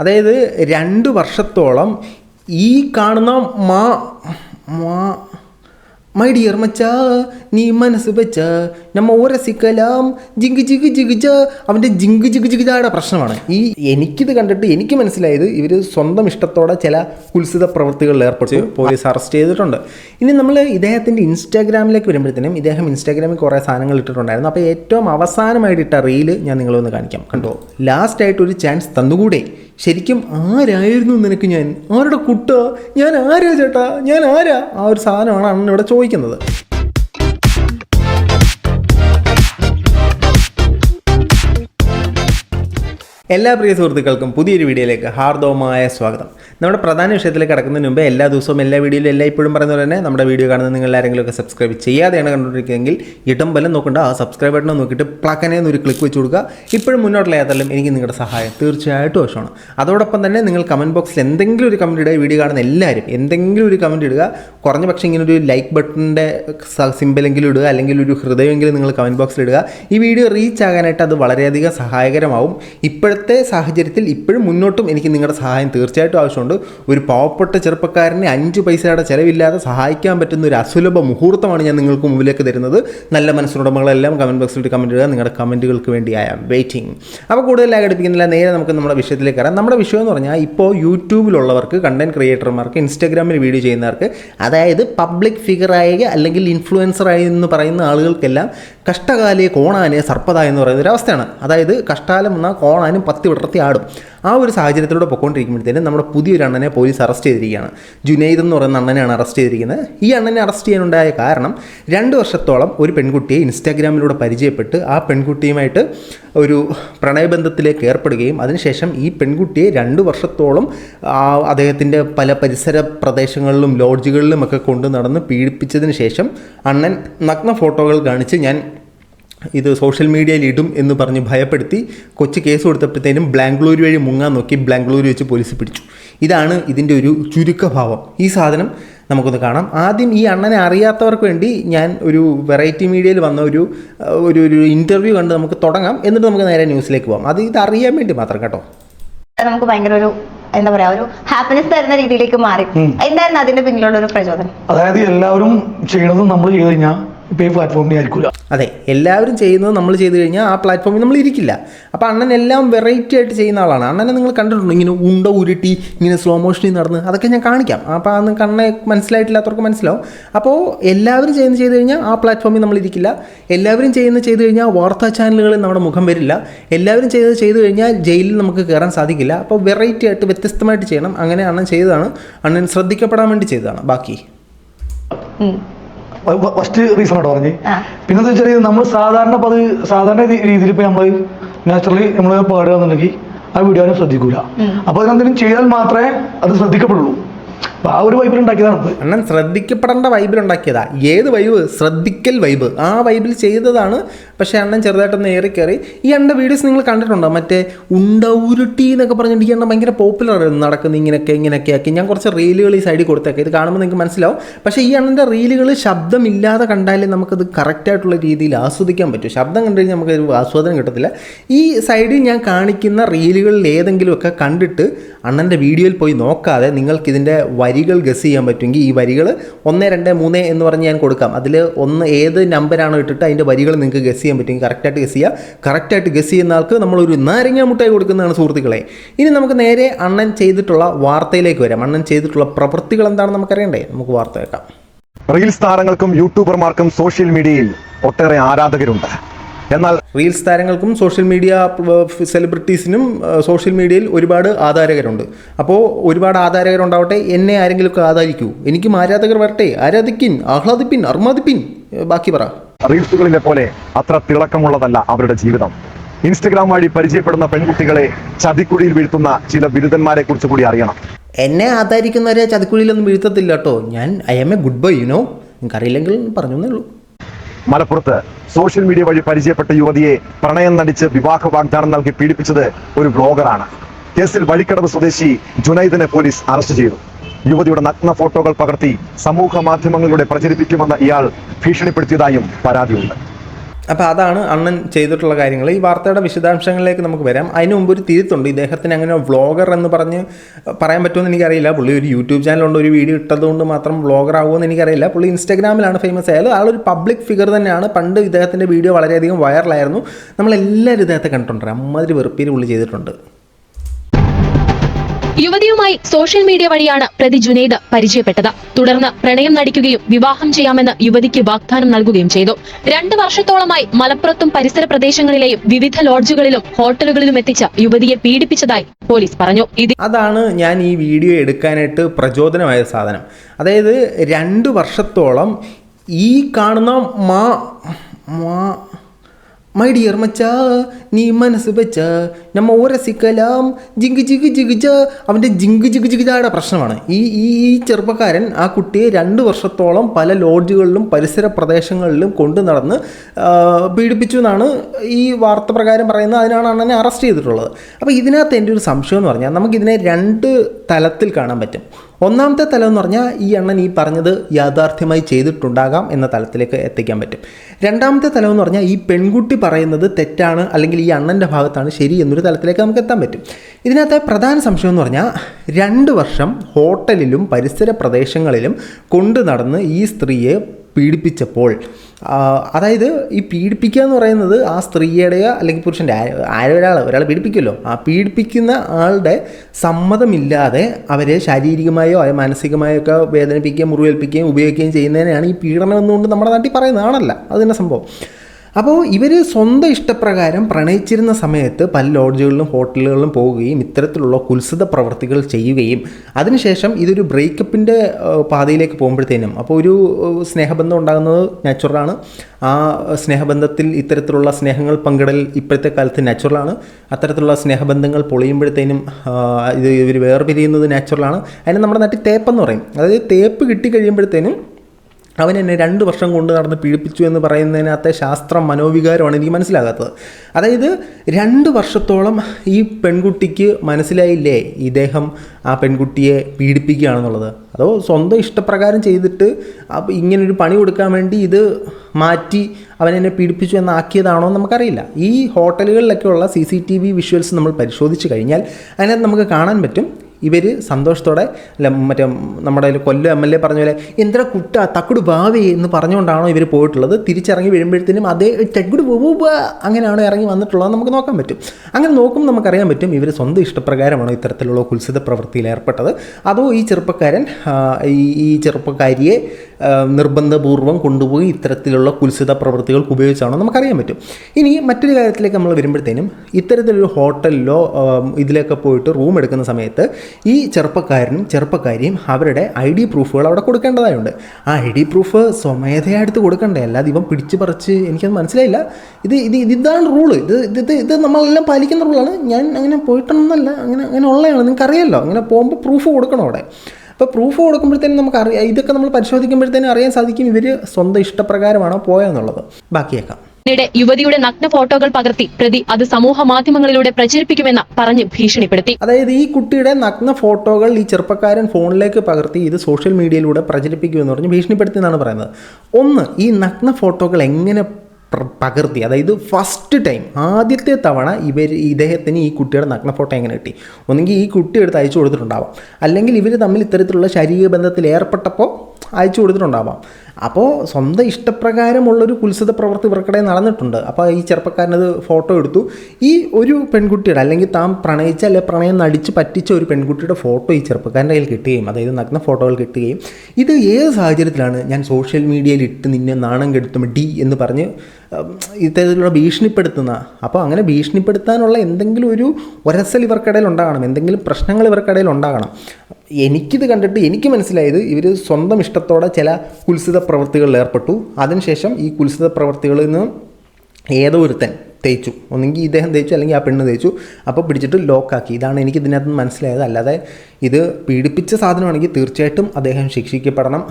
അതായത് രണ്ട് വർഷത്തോളം ഈ കാണുന്ന മാ മാ മൈ ഡിയർ മച്ചാ നീ മനസ്സ് വെച്ച നമ്മ ഉരസിക്കലാം ജിങ്ക് ജിഗ് ജിങ്ക് ജ. അവന്റെ ജിങ്ക് ജിഗ് ജിങ്ക് ജായുടെ പ്രശ്നമാണ്. ഈ എനിക്കിത് കണ്ടിട്ട് എനിക്ക് മനസ്സിലായത് ഇവർ സ്വന്തം ഇഷ്ടത്തോടെ ചില കുൽസിത പ്രവൃത്തികളിൽ ഏർപ്പെട്ട്. പോലീസ് അറസ്റ്റ് ചെയ്തിട്ടുണ്ട്. ഇനി നമ്മൾ ഇദ്ദേഹത്തിന്റെ ഇൻസ്റ്റാഗ്രാമിലേക്ക് വരുമ്പോഴത്തേനും ഇദ്ദേഹം ഇൻസ്റ്റാഗ്രാമിൽ കുറേ സാധനങ്ങൾ ഇട്ടിട്ടുണ്ടായിരുന്നു. അപ്പോൾ ഏറ്റവും അവസാനമായിട്ട് ഇട്ട റീൽ ഞാൻ നിങ്ങളൊന്ന് കാണിക്കാം. കണ്ടോ? ലാസ്റ്റ് ആയിട്ട് ഒരു ചാൻസ് തന്നുകൂടെ? ശരിക്കും ആരായിരുന്നു നിനക്ക് ഞാൻ? ആരുടെ കുട്ട? ഞാൻ ആരാ ചേട്ടാ? ഞാൻ ആരാ? ആ ഒരു സാധനമാണ് അന്ന് ഇവിടെ ചോദിക്കുന്നത് സംഭവിക്കുന്നത്. എല്ലാ പ്രിയ സുഹൃത്തുക്കൾക്കും പുതിയൊരു വീഡിയോയിലേക്ക് ഹാർദവമായ സ്വാഗതം. നമ്മുടെ പ്രധാന വിഷയത്തിലേക്ക് കടക്കുന്നതിന് മുമ്പ് എല്ലാ ദിവസവും എല്ലാ വീഡിയോയിലും എല്ലാ ഇപ്പോഴും പറയുന്ന പോലെ തന്നെ നമ്മുടെ വീഡിയോ കാണുന്ന നിങ്ങൾ ആരെങ്കിലും ഒക്കെ സബ്സ്ക്രൈബ് ചെയ്യാതെയാണ് കണ്ടുകൊണ്ടിരിക്കുന്നതെങ്കിൽ ഇടം ബലം നോക്കേണ്ട. ആ സബ്സ്ക്രൈബ് ബട്ടൺ നോക്കിയിട്ട് പ്ലക്കനെ ഒരു ക്ലിക്ക് വെച്ച് കൊടുക്കുക. ഇപ്പോഴും മുന്നോട്ടുള്ള യാത്രയിലും എനിക്ക് നിങ്ങളുടെ സഹായം തീർച്ചയായിട്ടും ആവശ്യമാണ്. അതോടൊപ്പം തന്നെ നിങ്ങൾ കമന്റ് ബോക്സിൽ എന്തെങ്കിലും ഒരു കമന്റ് ഇടുക വീഡിയോ കാണുന്ന എല്ലാവരും എന്തെങ്കിലും ഒരു കമന്റ് ഇടുക. കുറഞ്ഞ പക്ഷേ ഇങ്ങനെ ഒരു ലൈക്ക് ബട്ടണിന്റെ സിമ്പലെങ്കിലും ഇടുക അല്ലെങ്കിൽ ഒരു ഹൃദയമെങ്കിലും നിങ്ങൾ കമന്റ് ബോക്സിൽ ഇടുക. ഈ വീഡിയോ റീച്ച് ആകാനായിട്ട് അത് വളരെയധികം സഹായകരമാവും. ഇപ്പോഴത്തെ സാഹചര്യത്തിൽ ഇപ്പോഴും മുന്നോട്ടും എനിക്ക് നിങ്ങളുടെ സഹായം തീർച്ചയായിട്ടും ആവശ്യമുണ്ട്. ഒരു പാവപ്പെട്ട ചെറുപ്പക്കാരനെ അഞ്ച് പൈസയുടെ ചിലവില്ലാതെ സഹായിക്കാൻ പറ്റുന്ന ഒരു അസുലഭ മുഹൂർത്തമാണ് ഞാൻ നിങ്ങൾക്ക് മുമ്പിലേക്ക് തരുന്നത്. നല്ല മനസ്സിനുടമകളെല്ലാം കമന്റ് ബോക്സിൽ കമന്റ് ഇടുക. നിങ്ങളുടെ കമന്റുകൾക്ക് വേണ്ടി ഐ വെയിറ്റിംഗ് അപ്പോൾ കൂടുതൽ ഘടിപ്പിക്കുന്നില്ല നേരെ നമുക്ക് നമ്മുടെ വിഷയത്തിലേക്ക് കയറാം നമ്മുടെ വിഷയം എന്ന് പറഞ്ഞാൽ ഇപ്പോൾ യൂട്യൂബിലുള്ളവർക്ക് കണ്ടന്റ് ക്രിയേറ്റർമാർക്ക് ഇൻസ്റ്റാഗ്രാമിൽ വീഡിയോ ചെയ്യുന്നവർക്ക് അതായത് പബ്ലിക് ഫിഗറായ അല്ലെങ്കിൽ ഇൻഫ്ലുവൻസറായി എന്ന് പറയുന്ന ആളുകൾക്കെല്ലാം കഷ്ടകാലയെ കോണാനെ സർപ്പത എന്ന് പറയുന്ന ഒരു അവസ്ഥയാണ്. അതായത് കഷ്ടാലം എന്നാൽ കോണാനും പത്തി വിടർത്തി ആടും. ആ ഒരു സാഹചര്യത്തിലൂടെ പോയിക്കൊണ്ടിരിക്കുമ്പോഴത്തേനും നമ്മുടെ പുതിയൊരു അണ്ണനെ പോലീസ് അറസ്റ്റ് ചെയ്തിരിക്കുകയാണ്. ജുനൈദ് എന്ന് പറയുന്ന അണ്ണനെയാണ് അറസ്റ്റ് ചെയ്തിരിക്കുന്നത്. ഈ അണ്ണനെ അറസ്റ്റ് ചെയ്യാനുണ്ടായ കാരണം രണ്ട് വർഷത്തോളം ഒരു പെൺകുട്ടിയെ ഇൻസ്റ്റാഗ്രാമിലൂടെ പരിചയപ്പെട്ട് ആ പെൺകുട്ടിയുമായിട്ട് ഒരു പ്രണയബന്ധത്തിലേക്ക് ഏർപ്പെടുകയും അതിനുശേഷം ഈ പെൺകുട്ടിയെ രണ്ട് വർഷത്തോളം അദ്ദേഹത്തിന്റെ പല പരിസര പ്രദേശങ്ങളിലും ലോഡ്ജുകളിലും ഒക്കെ കൊണ്ടു നടന്ന് പീഡിപ്പിച്ചതിന് ശേഷം അണ്ണൻ നഗ്ന ഫോട്ടോകൾ കാണിച്ച് ഞാൻ ഇത് സോഷ്യൽ മീഡിയയിൽ ഇടും എന്ന് പറഞ്ഞ് ഭയപ്പെടുത്തി കൊച്ചു കേസ് കൊടുത്തപ്പോഴത്തേനും ബാംഗ്ലൂർ വഴി മുങ്ങാൻ നോക്കി ബാംഗ്ലൂർ വെച്ച് പോലീസ് പിടിച്ചു. ഇതാണ് ഇതിന്റെ ഒരു ചുരുക്കഭാവം. ഈ സാധനം നമുക്കൊന്ന് കാണാം. ആദ്യം ഈ അണ്ണനെ അറിയാത്തവർക്ക് വേണ്ടി ഞാൻ ഒരു വെറൈറ്റി മീഡിയയിൽ വന്ന ഒരു ഒരു ഒരു ഇന്റർവ്യൂ കണ്ട് നമുക്ക് തുടങ്ങാം. എന്നിട്ട് നമുക്ക് നേരെ ന്യൂസിലേക്ക് പോകാം അത് ഇത് അറിയാൻ വേണ്ടി മാത്രം കേട്ടോ. നമുക്ക് ഭയങ്കര ഒരു എന്താ പറയാ ഒരു ഹാപ്പിനെസ് തരുന്ന രീതിയിലേക്ക് മാറി. എന്തായിരുന്നു അതിന്റെ പിന്നിലുള്ള ഒരു പ്രചോദനം? അതായത് എല്ലാവരും ചെയ്യണത് നമ്മൾ ചെയ്ത് കഴിഞ്ഞാൽ ഇപ്പൊ ഈ പ്ലാറ്റ്ഫോമിൽ ആയിരിക്കില്ല അതെ എല്ലാവരും ചെയ്യുന്നത് നമ്മൾ ചെയ്തു കഴിഞ്ഞാൽ ആ പ്ലാറ്റ്ഫോമിൽ നമ്മൾ ഇരിക്കില്ല. അപ്പോൾ അണ്ണൻ എല്ലാം വെറൈറ്റി ആയിട്ട് ചെയ്യുന്ന ആളാണ്. അണ്ണനെ നിങ്ങൾ കണ്ടിട്ടുണ്ടോ? ഇങ്ങനെ ഉണ്ട ഉരുട്ടി ഇങ്ങനെ സ്ലോ മോഷനിൽ നടന്ന് അതൊക്കെ ഞാൻ കാണിക്കാം. അപ്പോൾ അന്ന് കണ്ണെ മനസ്സിലായിട്ടില്ലാത്തവർക്ക് മനസ്സിലാവും. അപ്പോൾ എല്ലാവരും ചെയ്യുന്ന ചെയ്തു കഴിഞ്ഞാൽ ആ പ്ലാറ്റ്ഫോമിൽ നമ്മൾ ഇരിക്കില്ല. എല്ലാവരും ചെയ്യുന്ന ചെയ്തു കഴിഞ്ഞാൽ വാർത്താ ചാനലുകളിൽ നമ്മുടെ മുഖം വരില്ല. എല്ലാവരും ചെയ്ത് ചെയ്തു കഴിഞ്ഞാൽ ജയിലിൽ നമുക്ക് കയറാൻ സാധിക്കില്ല. അപ്പോൾ വെറൈറ്റി ആയിട്ട് വ്യത്യസ്തമായിട്ട് ചെയ്യണം. അങ്ങനെ അണ്ണൻ ചെയ്തതാണ്. അണ്ണൻ ശ്രദ്ധിക്കപ്പെടാൻ വേണ്ടി ചെയ്തതാണ്. ബാക്കി. ഉം. ഫസ്റ്റ് റീസൺ ആട്ടോ പറഞ്ഞ്. പിന്നെ എന്താ വെച്ചാൽ നമ്മൾ സാധാരണ പത് അത് സാധാരണ രീതിയിൽ ഇപ്പൊ നമ്മൾ നാച്ചുറലി നമ്മൾ പാടുക എന്നുണ്ടെങ്കിൽ ആ വീഡിയോ ആരും ശ്രദ്ധിക്കൂല. അപ്പൊ അതിനെന്തെങ്കിലും ചെയ്താൽ മാത്രമേ അത് ശ്രദ്ധിക്കപ്പെടുള്ളൂ. അപ്പൊ ആ ഒരു വൈബിൽ ഉണ്ടാക്കിയതാണ്. അണ്ണൻ ശ്രദ്ധിക്കപ്പെടേണ്ട വൈബിൽ ഉണ്ടാക്കിയതാ. ഏത് വൈബ് ശ്രദ്ധിക്കൽ വൈബ് ആ വൈബിൽ ചെയ്തതാണ്. പക്ഷേ അണ്ണൻ ചെറുതായിട്ടൊന്ന് ഏറി കയറി ഈ അണ്ണന്റെ വീഡിയോസ് നിങ്ങൾ കണ്ടിട്ടുണ്ടോ? മറ്റേ ഉണ്ട ഉരുട്ടി എന്നൊക്കെ പറഞ്ഞിട്ട് അണ്ണൻ ഭയങ്കര പോപ്പുലർ ആയിരുന്നു. നടക്കുന്നത് ഇങ്ങനെയൊക്കെ ഇങ്ങനെയൊക്കെ ആക്കി ഞാൻ കുറച്ച് റീലുകൾ ഈ സൈഡിൽ കൊടുത്തേക്കെ. ഇത് കാണുമ്പോൾ നിങ്ങൾക്ക് മനസ്സിലാവും. പക്ഷേ ഈ അണ്ണന്റെ റീലുകൾ ശബ്ദമില്ലാതെ കണ്ടാലേ നമുക്കത് കറക്റ്റായിട്ടുള്ള രീതിയിൽ ആസ്വദിക്കാൻ പറ്റും. ശബ്ദം കണ്ടു കഴിഞ്ഞാൽ നമുക്ക് ഒരു ആസ്വാദനം കിട്ടത്തില്ല. ഈ സൈഡിൽ ഞാൻ കാണിക്കുന്ന റീലുകളിൽ ഏതെങ്കിലുമൊക്കെ കണ്ടിട്ട് അണ്ണന്റെ വീഡിയോയിൽ പോയി നോക്കാതെ നിങ്ങൾക്ക് ഇതിന്റെ വരികൾ ഗസ് ചെയ്യാൻ പറ്റുമെങ്കിൽ ഈ വരികൾ ഒന്ന് രണ്ട് മൂന്ന് എന്ന് പറഞ്ഞ് ഞാൻ കൊടുക്കാം. അതിൽ ഒന്ന് ഏത് നമ്പറാണോ ഇട്ടിട്ട് അതിന്റെ വരികൾ നിങ്ങൾക്ക് ഗസ് ചെയ്യാൻ പറ്റുമെങ്കിൽ കറക്റ്റായിട്ട് ഗസ് ചെയ്യുക കറക്റ്റായിട്ട് ഗസ് ചെയ്യുന്ന ആൾക്ക് നമ്മളൊരു നാരങ്ങ മുട്ടായി കൊടുക്കുന്നതാണ് സുഹൃത്തുക്കളെ. ഇനി നമുക്ക് നേരെ അണ്ണൻ ചെയ്തിട്ടുള്ള വാർത്തയിലേക്ക് വരാം. അണ്ണൻ ചെയ്തിട്ടുള്ള പ്രവൃത്തികൾ എന്താണെന്ന് നമുക്കറിയണ്ടേ? നമുക്ക് വാർത്ത കേൾക്കാം. റീൽസ് താരങ്ങൾക്കും യൂട്യൂബർമാർക്കും സോഷ്യൽ മീഡിയയിൽ ഒട്ടേറെ ആരാധകരുണ്ട്. എന്നാൽ റീൽസ് താരങ്ങൾക്കും സോഷ്യൽ മീഡിയ സെലിബ്രിറ്റീസിനും സോഷ്യൽ മീഡിയയിൽ ഒരുപാട് ആധാരകരുണ്ട് അപ്പോൾ ഒരുപാട് ആധാരകരുണ്ടാവട്ടെ എന്നെ ആരെങ്കിലുമൊക്കെ ആധാരിക്കൂ എനിക്കും ആരാധകർ വരട്ടെ. ആരാധിപ്പിൻ ആഹ്ലാദിപ്പിൻ അർമാദിപ്പിൻ. ബാക്കി പറ. റീൽസുകളിലെ പോലെ അത്ര തിളക്കമുള്ളതല്ല അവരുടെ ജീവിതം. ഇൻസ്റ്റഗ്രാം വഴി പരിചയപ്പെടുന്ന പെൺകുട്ടികളെ ചതിക്കുഴിയിൽ വീഴ്ത്തുന്ന ചില ബിരുദന്മാരെ കുറിച്ച് കൂടി അറിയണം. എന്നെ ആധാരിക്കുന്നവരെ ചതിക്കുഴിയിലൊന്നും വീഴ്ത്തത്തില്ല കേട്ടോ ഞാൻ I am a good boy you know നിങ്ങൾക്കറിയില്ലെങ്കിൽ പറഞ്ഞു എന്നേ ഉള്ളൂ. മലപ്പുറത്ത് സോഷ്യൽ മീഡിയ വഴി പരിചയപ്പെട്ട യുവതിയെ പ്രണയം നടിച്ച് വിവാഹ വാഗ്ദാനം നൽകി പീഡിപ്പിച്ചത് ഒരു ബ്ലോഗറാണ് കേസിൽ വഴിക്കടവ് സ്വദേശി ജുനൈദിനെ പോലീസ് അറസ്റ്റ് ചെയ്തു. യുവതിയുടെ നഗ്ന ഫോട്ടോകൾ പകർത്തി സമൂഹ മാധ്യമങ്ങളിലൂടെ പ്രചരിപ്പിക്കുമെന്ന ഇയാൾ ഭീഷണിപ്പെടുത്തിയതായും പരാതിയുണ്ട്. അപ്പോൾ അതാണ് അണ്ണൻ ചെയ്തിട്ടുള്ള കാര്യങ്ങൾ. ഈ വാർത്തയുടെ വിശദാംശങ്ങളിലേക്ക് നമുക്ക് വരാം. അതിന് മുമ്പ് ഒരു തിരുത്തുണ്ട്. ഇദ്ദേഹത്തിന് അങ്ങനെ വ്ളോഗർ എന്ന് പറഞ്ഞ് പറയാൻ പറ്റുമെന്ന് എനിക്കറിയില്ല. പുള്ളി ഒരു യൂട്യൂബ് ചാനലുണ്ട്. ഒരു വീഡിയോ ഇട്ടതുകൊണ്ട് മാത്രം വ്ളോഗർ ആകുമെന്ന് എനിക്കറിയില്ല. പുള്ളി ഇൻസ്റ്റാഗ്രാമിലാണ് ഫേമസ് ആയത്. ആളൊരു പബ്ലിക് ഫിഗർ തന്നെയാണ്. പണ്ട് ഇദ്ദേഹത്തിന്റെ വീഡിയോ വളരെയധികം വൈറലായിരുന്നു നമ്മളെല്ലാവരും ഇദ്ദേഹത്തെ കണ്ടിട്ടുണ്ട്. അമ്മാതിരി വെറുപ്പീര് പുള്ളി ചെയ്തിട്ടുണ്ട്. യുവതിയുമായി സോഷ്യൽ മീഡിയ വഴിയാണ് പ്രതി ജുനൈദ് പരിചയപ്പെട്ടത്. തുടർന്ന് പ്രണയം നടിക്കുകയും വിവാഹം ചെയ്യാമെന്ന് യുവതിക്ക് വാഗ്ദാനം നൽകുകയും ചെയ്തു. രണ്ട് വർഷത്തോളമായി മലപ്പുറത്തും പരിസര പ്രദേശങ്ങളിലെയും വിവിധ ലോഡ്ജുകളിലും ഹോട്ടലുകളിലും എത്തിച്ച് യുവതിയെ പീഡിപ്പിച്ചതായി പോലീസ് പറഞ്ഞു. അതാണ് ഞാൻ ഈ വീഡിയോ എടുക്കാനായിട്ട് പ്രചോദനമായ സാധനം. അതായത് രണ്ട് വർഷത്തോളം ഈ കാണുന്ന മാ മാ മൈ ഡിയർ മച്ചാ നീ മനസ്സ് വെച്ച നമ്മ ഉരസിക്കലാം ജിങ്ക് ജിഗ് ജിഗ് ജ. അവന്റെ ജിങ്ക് ജിഗ് ജിഗ് ജായുടെ പ്രശ്നമാണ്. ഈ ഈ ഈ ചെറുപ്പക്കാരൻ ആ കുട്ടിയെ രണ്ട് വർഷത്തോളം പല ലോഡ്ജുകളിലും പരിസര പ്രദേശങ്ങളിലും കൊണ്ടു നടന്ന് പീഡിപ്പിച്ചു എന്നാണ് ഈ വാർത്ത പ്രകാരം പറയുന്നത്. അതിനാണ് അണ്ണനെ അറസ്റ്റ് ചെയ്തിട്ടുള്ളത്. അപ്പോൾ ഇതിനകത്ത് എന്റെ ഒരു സംശയം എന്ന് പറഞ്ഞാൽ നമുക്കിതിനെ രണ്ട് തലത്തിൽ കാണാൻ പറ്റും. ഒന്നാമത്തെ തലം എന്ന് പറഞ്ഞാൽ ഈ അണ്ണൻ ഈ പറഞ്ഞത് യാഥാർത്ഥ്യമായി ചെയ്തിട്ടുണ്ടാകാം എന്ന തലത്തിലേക്ക് എത്തിക്കാൻ പറ്റും. രണ്ടാമത്തെ തലം എന്ന് പറഞ്ഞാൽ ഈ പെൺകുട്ടി പറയുന്നത് തെറ്റാണ് അല്ലെങ്കിൽ ഈ അണ്ണന്റെ ഭാഗത്താണ് ശരി എന്നൊരു തലത്തിലേക്ക് നമുക്ക് എത്താൻ പറ്റും. ഇതിനകത്തെ പ്രധാന സംശയം എന്ന് പറഞ്ഞാൽ രണ്ട് വർഷം ഹോട്ടലിലും പരിസര പ്രദേശങ്ങളിലും കൊണ്ടു നടന്ന് ഈ സ്ത്രീയെ പീഡിപ്പിച്ചപ്പോൾ അതായത് ഈ പീഡിപ്പിക്കുക എന്ന് പറയുന്നത് ആ സ്ത്രീയുടെയോ അല്ലെങ്കിൽ പുരുഷന്റെ ആരോ ഒരാൾ ഒരാൾ പീഡിപ്പിക്കുമല്ലോ. ആ പീഡിപ്പിക്കുന്ന ആളുടെ സമ്മതമില്ലാതെ അവരെ ശാരീരികമായോ അല്ലെ മാനസികമായോ ഒക്കെ വേദനിപ്പിക്കുകയും മുറിവേൽപ്പിക്കുകയും ഉപയോഗിക്കുകയും ചെയ്യുന്നതിനെയാണ് ഈ പീഡനം എന്നുകൊണ്ട് നമ്മുടെ നാട്ടിൽ പറയുന്നതാണല്ല. അത് തന്നെ സംഭവം. അപ്പോൾ ഇവർ സ്വന്തം ഇഷ്ടപ്രകാരം പ്രണയിച്ചിരുന്ന സമയത്ത് പല ലോഡ്ജുകളിലും ഹോട്ടലുകളിലും പോവുകയും ഇത്തരത്തിലുള്ള കുത്സിത പ്രവർത്തികൾ ചെയ്യുകയും അതിനുശേഷം ഇതൊരു ബ്രേക്കപ്പിന്റെ പാതയിലേക്ക് പോകുമ്പോഴത്തേനും അപ്പോൾ ഒരു സ്നേഹബന്ധം ഉണ്ടാകുന്നത് നാച്ചുറലാണ് ആ സ്നേഹബന്ധത്തിൽ ഇത്തരത്തിലുള്ള സ്നേഹങ്ങൾ പങ്കിടൽ ഇപ്പോഴത്തെ കാലത്ത് നാച്ചുറലാണ് അത്തരത്തിലുള്ള സ്നേഹബന്ധങ്ങൾ പൊളിയുമ്പോഴത്തേനും ഇത് ഇവർ വേർപിരിയുന്നത് നാച്ചുറലാണ് അതിന് നമ്മുടെ നാട്ടിൽ തേപ്പെന്ന് പറയും. അതായത് തേപ്പ് കിട്ടി കഴിയുമ്പോഴത്തേനും അവൻ എന്നെ രണ്ട് വർഷം കൊണ്ട് നടന്ന് പീഡിപ്പിച്ചു എന്ന് പറയുന്നതിനകത്തെ ശാസ്ത്രം മനോവികാരമാണ് എനിക്ക് മനസ്സിലാകാത്തത്. അതായത് രണ്ട് വർഷത്തോളം ഈ പെൺകുട്ടിക്ക് മനസ്സിലായില്ലേ ഇദ്ദേഹം ആ പെൺകുട്ടിയെ പീഡിപ്പിക്കുകയാണെന്നുള്ളത്? അതോ സ്വന്തം ഇഷ്ടപ്രകാരം ചെയ്തിട്ട് അപ്പോൾ ഇങ്ങനൊരു പണി കൊടുക്കാൻ വേണ്ടി ഇത് മാറ്റി അവൻ എന്നെ പീഡിപ്പിച്ചു എന്നാക്കിയതാണോ എന്ന് നമുക്കറിയില്ല. ഈ ഹോട്ടലുകളിലൊക്കെയുള്ള C C T V visuals നമ്മൾ പരിശോധിച്ച് കഴിഞ്ഞാൽ അതിനകത്ത് നമുക്ക് കാണാൻ പറ്റും ഇവർ സന്തോഷത്തോടെ മറ്റേ നമ്മുടെ കൊല്ലം എം എൽ എ പറഞ്ഞ പോലെ എന്താ കുട്ട തക്കുട് ഭാവി എന്ന് പറഞ്ഞുകൊണ്ടാണോ ഇവർ പോയിട്ടുള്ളത്. തിരിച്ചിറങ്ങി വീഴുമ്പോഴത്തേനും അതേ ചക്കുട് ബൂബ അങ്ങനെയാണോ ഇറങ്ങി വന്നിട്ടുള്ളത് നമുക്ക് നോക്കാൻ പറ്റും. അങ്ങനെ നോക്കുമ്പോൾ നമുക്കറിയാൻ പറ്റും ഇവർ സ്വന്തം ഇഷ്ടപ്രകാരമാണോ ഇത്തരത്തിലുള്ള കുത്സിത പ്രവൃത്തിയിൽ ഏർപ്പെട്ടത്. അതോ ഈ ചെറുപ്പക്കാരൻ ഈ ചെറുപ്പക്കാരിയെ നിർബന്ധപൂർവം കൊണ്ടുപോയി ഇത്തരത്തിലുള്ള കുത്സിത പ്രവൃത്തികൾക്ക് ഉപയോഗിച്ചാണോ നമുക്കറിയാൻ പറ്റും. ഇനി മറ്റൊരു കാര്യത്തിലേക്ക് നമ്മൾ വരുമ്പോഴത്തേനും ഇത്തരത്തിലൊരു ഹോട്ടലിലോ ഇതിലൊക്കെ പോയിട്ട് റൂം എടുക്കുന്ന സമയത്ത് ഈ ചെറുപ്പക്കാരനും ചെറുപ്പക്കാരിയും അവരുടെ ഐ ഡി പ്രൂഫുകൾ അവിടെ കൊടുക്കേണ്ടതായുണ്ട്. ആ ഐ ഡി പ്രൂഫ് സ്വമേധയാ എടുത്ത് കൊടുക്കണ്ടേ? അല്ലാതെ ഇവൻ പിടിച്ച് പറിച്ച് എനിക്കത് മനസ്സിലായില്ല. ഇത് ഇത് ഇത് ഇതാണ് റൂൾ. ഇത് ഇത് ഇത് നമ്മളെല്ലാം പാലിക്കുന്ന റൂളാണ്. ഞാൻ അങ്ങനെ പോയിട്ടൊന്നല്ല. അങ്ങനെ അങ്ങനെ ഉള്ളതാണ് നിങ്ങൾക്ക് അറിയാമല്ലോ അങ്ങനെ പോകുമ്പോൾ പ്രൂഫ് കൊടുക്കണം അവിടെ. അപ്പോൾ പ്രൂഫ് കൊടുക്കുമ്പോഴത്തേനും നമുക്ക് അറിയാം ഇതൊക്കെ നമ്മൾ പരിശോധിക്കുമ്പോഴത്തേനും അറിയാൻ സാധിക്കും ഇവർ സ്വന്തം ഇഷ്ടപ്രകാരമാണോ പോയെന്നുള്ളത്. ബാക്കിയേക്കാം. പിന്നീട് യുവതിയുടെ നഗ്ന ഫോട്ടോകൾ പകർത്തി പ്രതി അത് സമൂഹ മാധ്യമങ്ങളിലൂടെ പ്രചരിപ്പിക്കുമെന്ന് പറഞ്ഞ് ഭീഷണിപ്പെടുത്തി. അതായത് ഈ കുട്ടിയുടെ നഗ്ന ഫോട്ടോകൾ ഈ ചെറുപ്പക്കാരൻ ഫോണിലേക്ക് പകർത്തി ഇത് സോഷ്യൽ മീഡിയയിലൂടെ പ്രചരിപ്പിക്കുമെന്ന് പറഞ്ഞ് ഭീഷണിപ്പെടുത്തി എന്നാണ് പറയുന്നത്. ഒന്ന് ഈ നഗ്ന ഫോട്ടോകൾ എങ്ങനെ പകർത്തി? അതായത് ഫസ്റ്റ് ടൈം ആദ്യത്തെ തവണ ഇവർ ഇദ്ദേഹത്തിന് ഈ കുട്ടിയുടെ നഗ്ന ഫോട്ടോ എങ്ങനെ കിട്ടി? ഒന്നെങ്കിൽ ഈ കുട്ടി എടുത്ത് അയച്ചു കൊടുത്തിട്ടുണ്ടാവാം. അല്ലെങ്കിൽ ഇവർ തമ്മിൽ ഇത്തരത്തിലുള്ള ശാരീരിക ബന്ധത്തിൽ ഏർപ്പെട്ടപ്പോൾ അയച്ചു കൊടുത്തിട്ടുണ്ടാവാം. അപ്പോൾ സ്വന്തം ഇഷ്ടപ്രകാരമുള്ളൊരു കുത്സിത പ്രവൃത്തി ഇവർക്കിടെ നടന്നിട്ടുണ്ട്. അപ്പോൾ ഈ ചെറുപ്പക്കാരനത് ഫോട്ടോ എടുത്തു. ഈ ഒരു പെൺകുട്ടിയുടെ അല്ലെങ്കിൽ താൻ പ്രണയിച്ച അല്ലെ പ്രണയം നടിച്ച് പറ്റിച്ച ഒരു പെൺകുട്ടിയുടെ ഫോട്ടോ ഈ ചെറുപ്പക്കാരന്റെ കയ്യിൽ കിട്ടുകയും അതായത് നഗ്ന ഫോട്ടോകൾ കിട്ടുകയും ഇത് ഏത് സാഹചര്യത്തിലാണ് ഞാൻ സോഷ്യൽ മീഡിയയിൽ ഇട്ട് നിന്നെ നാണം കെടുത്തും ഡി എന്ന് പറഞ്ഞ് ഇത്തരത്തിലുള്ള ഭീഷണിപ്പെടുത്തുന്ന അപ്പോൾ അങ്ങനെ ഭീഷണിപ്പെടുത്താനുള്ള എന്തെങ്കിലും ഒരു ഒരസൽ ഇവർക്കിടയിൽ ഉണ്ടാകണം. എന്തെങ്കിലും പ്രശ്നങ്ങൾ ഇവർക്കിടയിൽ ഉണ്ടാകണം. എനിക്കിത് കണ്ടിട്ട് എനിക്ക് മനസ്സിലായത് ഇവർ സ്വന്തം ഇഷ്ടത്തോടെ ചില കുൽസിത പ്രവൃത്തികളിൽ ഏർപ്പെട്ടു. അതിനുശേഷം ഈ കുൽസിത പ്രവൃത്തികളിൽ നിന്ന് ഏതോ ഒരുത്തൻ തേച്ചു. ഒന്നെങ്കിൽ ഇദ്ദേഹം തേച്ചു അല്ലെങ്കിൽ ആ പെണ്ണ് തേച്ചു. അപ്പോൾ പിടിച്ചിട്ട് ലോക്കാക്കി ഇതാണ് എനിക്ക് ഇതിനകത്ത് മനസ്സിലായത്. അല്ലാതെ ഇത് പീഡിപ്പിച്ച സാധനമാണെങ്കിൽ തീർച്ചയായിട്ടും അദ്ദേഹം ശിക്ഷിക്കപ്പെടണം.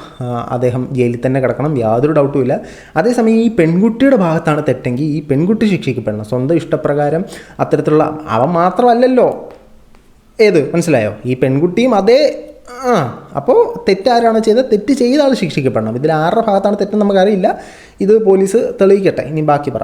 അദ്ദേഹം ജയിലിൽ തന്നെ കിടക്കണം. യാതൊരു ഡൗട്ടും ഇല്ല. അതേസമയം ഈ പെൺകുട്ടിയുടെ ഭാഗത്താണ് തെറ്റെങ്കിൽ ഈ പെൺകുട്ടി ശിക്ഷിക്കപ്പെടണം. സ്വന്തം ഇഷ്ടപ്രകാരം അത്തരത്തിലുള്ള അവൻ മാത്രമല്ലല്ലോ. ഏത്? മനസ്സിലായോ? ഈ പെൺകുട്ടിയും അതേ ആ, അപ്പോൾ തെറ്റാരാണോ ചെയ്തത്? തെറ്റ് ചെയ്ത ആൾ ശിക്ഷിക്കപ്പെടണം. ഇതിൽ ആരുടെ ഭാഗത്താണ് തെറ്റെന്ന് നമുക്കറിയില്ല. ഇത് പോലീസ് തെളിയിക്കട്ടെ. ഇനി ബാക്കി പറ.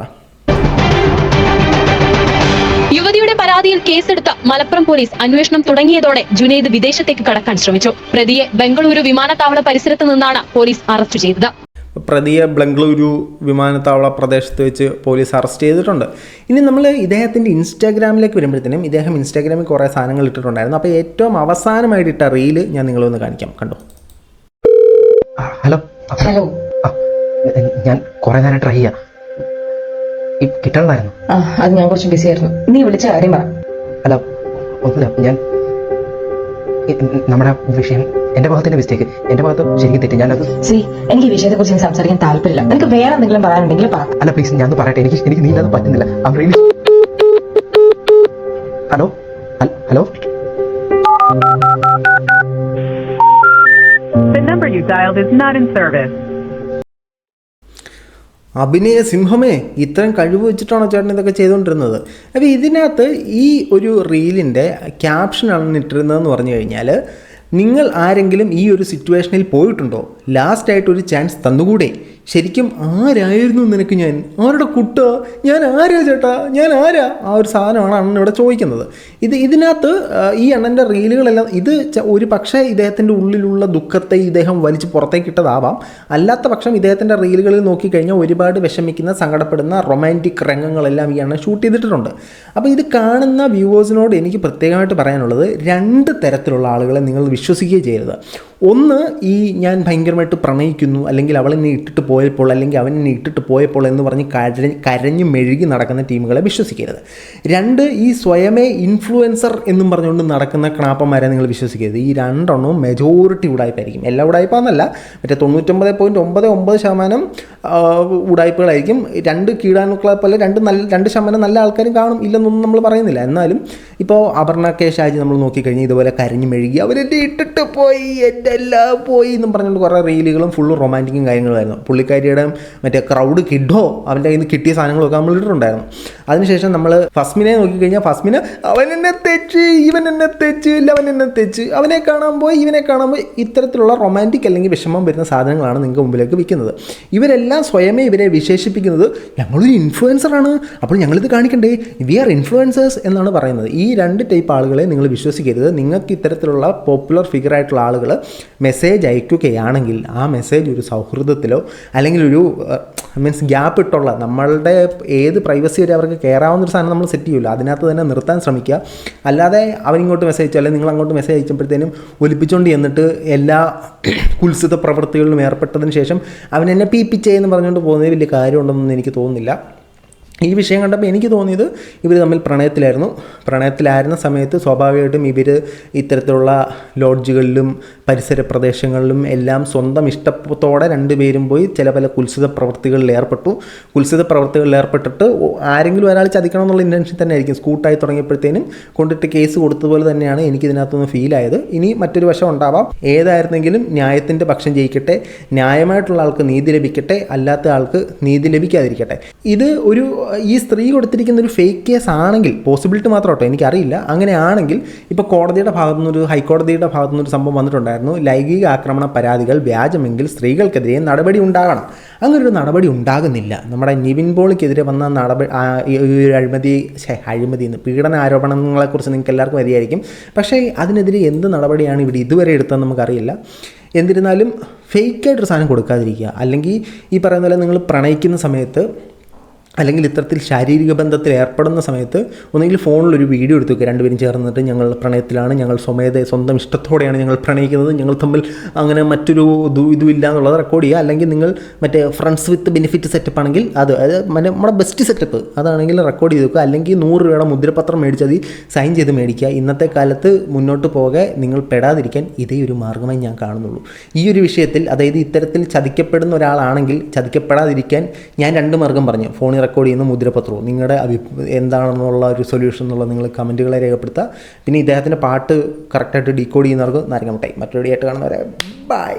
യുവതിയുടെ പരാതിയിൽ കേസെടുത്ത മലപ്പുറം പോലീസ് അന്വേഷണം തുടങ്ങിയതോടെ ജുനൈദ് വിദേശത്തേക്ക് കടക്കാൻ ശ്രമിച്ചു. പ്രതിയെ ബംഗളൂരു വിമാനത്താവള പരിസരത്ത് നിന്നാണ് പോലീസ് അറസ്റ്റ് ചെയ്തത്. പ്രതിയെ ബംഗളൂരു വിമാനത്താവള പ്രദേശത്ത് വെച്ച് പോലീസ് അറസ്റ്റ് ചെയ്തിട്ടുണ്ട്. ഇനി നമ്മൾ ഇദ്ദേഹത്തിന്റെ ഇൻസ്റ്റാഗ്രാമിലേക്ക് വരുമ്പോഴത്തേനും ഇദ്ദേഹം ഇൻസ്റ്റാഗ്രാമിൽ കുറേ സാധനങ്ങൾ ഇട്ടിട്ടുണ്ടായിരുന്നു. അപ്പോൾ ഏറ്റവും അവസാനമായിട്ട് ഇട്ട റീൽ ഞാൻ നിങ്ങളൊന്ന് കാണിക്കാം. കണ്ടോ? ഹലോ. ഹലോ. ഞാൻ കുറെ നേരം ട്രൈ ചെയ്യാം. കിട്ടണമായിരുന്നു. ആ അത് ഞാൻ കുറച്ച് ബിസി ആയിരുന്നു. നീ വിളിച്ച കാര്യം പറ. ഹലോ. ഒന്നുമില്ല. ഞാൻ നമ്മുടെ വിഷയം എന്റെ ഭാഗത്തിന്റെ മിസ്റ്റേക്ക് എന്റെ ഭാഗത്ത് ശരിക്കും തെറ്റി. ഞാനത് സി എനിക്ക് ഈ വിഷയത്തെ കുറിച്ച് സംസാരിക്കാൻ താല്പര്യമില്ല. എനിക്ക് വേറെ എന്തെങ്കിലും പറയാനുണ്ടെങ്കിൽ പറ. അല്ല പ്ലീസ് ഞാൻ പറയട്ടെ. എനിക്ക് എനിക്ക് നീ അത് പറ്റുന്നില്ല hello hello The number you dialed is not in service. അഭിനയ സിംഹമേ ഇത്തരം കഴിവ് വെച്ചിട്ടാണോ ചേട്ടൻ ഇതൊക്കെ ചെയ്തുകൊണ്ടിരുന്നത്? അപ്പോൾ ഇതിനകത്ത് ഈ ഒരു റീലിന്റെ ക്യാപ്ഷനാണ് ഇട്ടിരുന്നതെന്ന് പറഞ്ഞു കഴിഞ്ഞാൽ നിങ്ങൾ ആരെങ്കിലും ഈ ഒരു സിറ്റുവേഷനിൽ പോയിട്ടുണ്ടോ? ലാസ്റ്റായിട്ട് ഒരു ചാൻസ് തന്നുകൂടെ? ശരിക്കും ആരായിരുന്നു നിനക്ക് ഞാൻ? ആരുടെ കുട്ട? ഞാൻ ആരാ ചേട്ടാ? ഞാൻ ആരാ? ആ ഒരു സാധനമാണ് അണ്ണൻ ഇവിടെ ചോദിക്കുന്നത്. ഇത് ഇതിനകത്ത് ഈ അണ്ണന്റെ റീലുകളെല്ലാം ഇത് ഒരു പക്ഷേ ഇദ്ദേഹത്തിന്റെ ഉള്ളിലുള്ള ദുഃഖത്തെ ഇദ്ദേഹം വലിച്ച് പുറത്തേക്ക് ഇട്ടതാവാം. അല്ലാത്ത പക്ഷം ഇദ്ദേഹത്തിന്റെ റീലുകളിൽ നോക്കിക്കഴിഞ്ഞാൽ ഒരുപാട് വിഷമിക്കുന്ന സങ്കടപ്പെടുന്ന റൊമാന്റിക് രംഗങ്ങളെല്ലാം ഈ അണ്ണൻ ഷൂട്ട് ചെയ്തിട്ടുണ്ട് അപ്പോൾ ഇത് കാണുന്ന വ്യൂവേഴ്സിനോട് എനിക്ക് പ്രത്യേകമായിട്ട് പറയാനുള്ളത് രണ്ട് തരത്തിലുള്ള ആളുകളെ നിങ്ങൾ വിശ്വസിക്കുകയും ചെയ്യരുത്. ഒന്ന് ഈ ഞാൻ ഭയങ്കരമായിട്ട് പ്രണയിക്കുന്നു അല്ലെങ്കിൽ എന്നെ ഇട്ടിട്ട് പോയപ്പോൾ അല്ലെങ്കിൽ അവൻ ഇട്ടിട്ട് പോയപ്പോൾ എന്ന് പറഞ്ഞ് കര കരഞ്ഞ് മെഴുകി നടക്കുന്ന ടീമുകളെ വിശ്വസിക്കരുത്. രണ്ട് ഈ സ്വയമേ ഇൻഫ്ലുവൻസർ എന്നും പറഞ്ഞുകൊണ്ട് നടക്കുന്ന ക്ണാപ്പന്മാരെ നിങ്ങൾ വിശ്വസിക്കരുത്. ഈ രണ്ടെണ്ണവും മെജോറിറ്റി ഉടായ്പായിരിക്കും എല്ലാ ഉടായ്പാന്നല്ല മറ്റേ തൊണ്ണൂറ്റൊമ്പത് പോയിന്റ് ഒമ്പത് ഒമ്പത് ശതമാനം ഉടായ്പകളായിരിക്കും രണ്ട് കീടാണുക്കളെ പോലെ രണ്ട് നല്ല രണ്ട് ശതമാനം നല്ല ആൾക്കാരും കാണും ഇല്ലെന്നൊന്നും നമ്മൾ പറയുന്നില്ല. എന്നാലും ഇപ്പോൾ അപർണ കെ ഷാജി നമ്മൾ നോക്കിക്കഴിഞ്ഞാൽ ഇതുപോലെ കരഞ്ഞു മെഴുകി അവരെന്നെ ഇട്ടിട്ട് പോയി എന്റെ എല്ലാം പോയി എന്നും പറഞ്ഞുകൊണ്ട് കുറേ റീലുകളും ഫുള്ള് റൊമാന്റിക്കും കാര്യങ്ങളുമായിരുന്നു പുള്ളിക്കാരിയുടെ മറ്റേ ക്രൗഡ് കിഡോ അവന്റെ കയ്യിൽ നിന്ന് കിട്ടിയ സാധനങ്ങളൊക്കെ നമ്മൾ ഇട്ടിട്ടുണ്ടായിരുന്നു. അതിനുശേഷം നമ്മൾ ഫസ്മിനെ നോക്കിക്കഴിഞ്ഞാൽ ഫസ്മിന് അവൻ എന്നെ തെച്ച് ഇവൻ എന്നെ തെച്ച് ഇല്ല അവൻ എന്നെ തെച്ച് അവനെ കാണാൻ പോയി ഇവനെ കാണാൻ പോയി ഇത്തരത്തിലുള്ള റൊമാന്റിക് അല്ലെങ്കിൽ വിഷമം വരുന്ന സാധനങ്ങളാണ് നിങ്ങൾക്ക് മുമ്പിലേക്ക് വിൽക്കുന്നത്. ഇവരെല്ലാം സ്വയമേ ഇവരെ വിശേഷിപ്പിക്കുന്നത് ഞങ്ങളൊരു ഇൻഫ്ലുവൻസറാണ് അപ്പോൾ ഞങ്ങളിത് കാണിക്കണ്ടേ? വി ആർ ഇൻഫ്ലുവൻസേഴ്സ് എന്നാണ് പറയുന്നത്. ഈ രണ്ട് ടൈപ്പ് ആളുകളെ നിങ്ങൾ വിശ്വസിക്കരുത്. നിങ്ങൾക്ക് ഇത്തരത്തിലുള്ള പോപ്പുലർ ഫിഗർ ആയിട്ടുള്ള ആളുകൾ മെസ്സേജ് അയക്കുകയാണെങ്കിൽ ആ മെസ്സേജ് ഒരു സൗഹൃദത്തിലോ അല്ലെങ്കിൽ ഒരു മീൻസ് ഗ്യാപ്പ് ഇട്ടുള്ള നമ്മളുടെ ഏത് പ്രൈവസി വരെ അവർക്ക് കയറാവുന്ന ഒരു സാധനം നമ്മൾ സെറ്റ് ചെയ്യില്ല അതിനകത്ത് തന്നെ നിർത്താൻ ശ്രമിക്കുക അല്ലാതെ അവരിങ്ങോട്ട് മെസ്സേജ് അയച്ചു അല്ലെങ്കിൽ നിങ്ങൾ അങ്ങോട്ട് മെസ്സേജ് അയച്ചപ്പോഴത്തേനും ഒലിപ്പിച്ചുകൊണ്ട് ചെന്നിട്ട് എല്ലാ കുൽസിത പ്രവൃത്തികളിലും ഏർപ്പെട്ടതിന് ശേഷം അവൻ എന്നെ പി എന്ന് പറഞ്ഞുകൊണ്ട് പോകുന്നത് വലിയ കാര്യമുണ്ടെന്നൊന്നും എനിക്ക് തോന്നുന്നില്ല ഈ വിഷയം കണ്ടപ്പോൾ എനിക്ക് തോന്നിയത് ഇവർ തമ്മിൽ പ്രണയത്തിലായിരുന്നു. പ്രണയത്തിലായിരുന്ന സമയത്ത് സ്വാഭാവികമായിട്ടും ഇവർ ഇത്തരത്തിലുള്ള ലോഡ്ജുകളിലും പരിസര പ്രദേശങ്ങളിലും എല്ലാം സ്വന്തം ഇഷ്ടത്തോടെ രണ്ടുപേരും പോയി ചില പല കുൽസിത പ്രവൃത്തികളിൽ ഏർപ്പെട്ടു. കുൽസിത പ്രവൃത്തികളിൽ ഏർപ്പെട്ടിട്ട് ആരെങ്കിലും ഒരാൾ ചതിക്കണം എന്നുള്ള ഇന്റൻഷൻ തന്നെ ആയിരിക്കും സ്കൂട്ടായി തുടങ്ങിയപ്പോഴത്തേനും കൊണ്ടിട്ട് കേസ് കൊടുത്തതുപോലെ തന്നെയാണ് എനിക്ക് ഇതിനകത്തുനിന്ന് ഫീൽ ആയത്. ഇനി മറ്റൊരു വശം ഉണ്ടാവാം. ഏതായിരുന്നെങ്കിലും ന്യായത്തിന്റെ പക്ഷം ജയിക്കട്ടെ ന്യായമായിട്ടുള്ള ആൾക്ക് നീതി ലഭിക്കട്ടെ അല്ലാത്ത ആൾക്ക് നീതി ലഭിക്കാതിരിക്കട്ടെ. ഇത് ഒരു ഈ സ്ത്രീ കൊടുത്തിരിക്കുന്ന ഒരു ഫേക്ക് കേസ് ആണെങ്കിൽ പോസിബിലിറ്റി മാത്രം കേട്ടോ എനിക്കറിയില്ല. അങ്ങനെയാണെങ്കിൽ ഇപ്പോൾ കോടതിയുടെ ഭാഗത്തുനിന്നൊരു ഹൈക്കോടതിയുടെ ഭാഗത്തുനിന്നൊരു സംഭവം വന്നിട്ടുണ്ടായിരുന്നു. ലൈംഗിക ആക്രമണ പരാതികൾ വ്യാജമെങ്കിൽ സ്ത്രീകൾക്കെതിരെ നടപടി ഉണ്ടാകണം. അങ്ങനൊരു നടപടി ഉണ്ടാകുന്നില്ല. നമ്മുടെ നിവിൻ പോളിക്കെതിരെ വന്ന നടപടി ഈ അഴിമതി അഴിമതി എന്ന് പീഡന ആരോപണങ്ങളെക്കുറിച്ച് നിങ്ങൾക്ക് എല്ലാവർക്കും അറിയായിരിക്കും. പക്ഷേ അതിനെതിരെ എന്ത് നടപടിയാണ് ഇവിടെ ഇതുവരെ എടുത്തതെന്ന് നമുക്കറിയില്ല. എന്നിരുന്നാലും ഫേക്കായിട്ടൊരു സാധനം കൊടുക്കാതിരിക്കുക. അല്ലെങ്കിൽ ഈ പറയുന്ന പോലെ നിങ്ങൾ പ്രണയിക്കുന്ന സമയത്ത് അല്ലെങ്കിൽ ഇത്തരത്തിൽ ശാരീരിക ബന്ധത്തിൽ ഏർപ്പെടുന്ന സമയത്ത് ഒന്നെങ്കിൽ ഫോണിൽ ഒരു വീഡിയോ എടുത്ത് വെക്കുക. രണ്ടുപേരും ചേർന്നിട്ട് ഞങ്ങൾ പ്രണയത്തിലാണ് ഞങ്ങൾ സ്വമേധ സ്വന്തം ഇഷ്ടത്തോടെയാണ് ഞങ്ങൾ പ്രണയിക്കുന്നത് ഞങ്ങൾ തമ്മിൽ അങ്ങനെ മറ്റൊരു ഇതും ഇല്ല എന്നുള്ളത് റെക്കോർഡ് ചെയ്യുക. അല്ലെങ്കിൽ നിങ്ങൾ മറ്റേ ഫ്രണ്ട്സ് വിത്ത് ബെനിഫിറ്റ് സെറ്റപ്പ് ആണെങ്കിൽ അത് അത് നമ്മുടെ ബെസ്റ്റ് സെറ്റപ്പ് അതാണെങ്കിൽ റെക്കോർഡ് ചെയ്ത് വെക്കുക. അല്ലെങ്കിൽ നൂറ് രൂപയുടെ മുദ്രപത്രം മേടിച്ച് സൈൻ ചെയ്ത് മേടിക്കുക. ഇന്നത്തെ കാലത്ത് മുന്നോട്ട് പോകെ നിങ്ങൾ പെടാതിരിക്കാൻ ഇതേ ഒരു മാർഗമായി ഞാൻ കാണുന്നുള്ളൂ. ഈ ഒരു വിഷയത്തിൽ അതായത് ഇത്തരത്തിൽ ചതിക്കപ്പെടുന്ന ഒരാളാണെങ്കിൽ ചതിക്കപ്പെടാതിരിക്കാൻ ഞാൻ രണ്ട് മാർഗം പറഞ്ഞു. ഫോണിൽ റെക്കോർഡ് ചെയ്യുന്ന മുദ്രപത്രവും. നിങ്ങളുടെ അഭി എന്താണെന്നുള്ള ഒരു സൊല്യൂഷൻ എന്നുള്ള നിങ്ങൾ കമന്റുകളെ രേഖപ്പെടുത്തുക. പിന്നെ ഇദ്ദേഹത്തിന്റെ പാട്ട് കറക്റ്റായിട്ട് ഡീകോഡ് ചെയ്യുന്നവർക്ക് നാരങ്ങ മിഠായി മറ്റൊരു ആയിട്ട് കാണുന്നവരെ ബൈ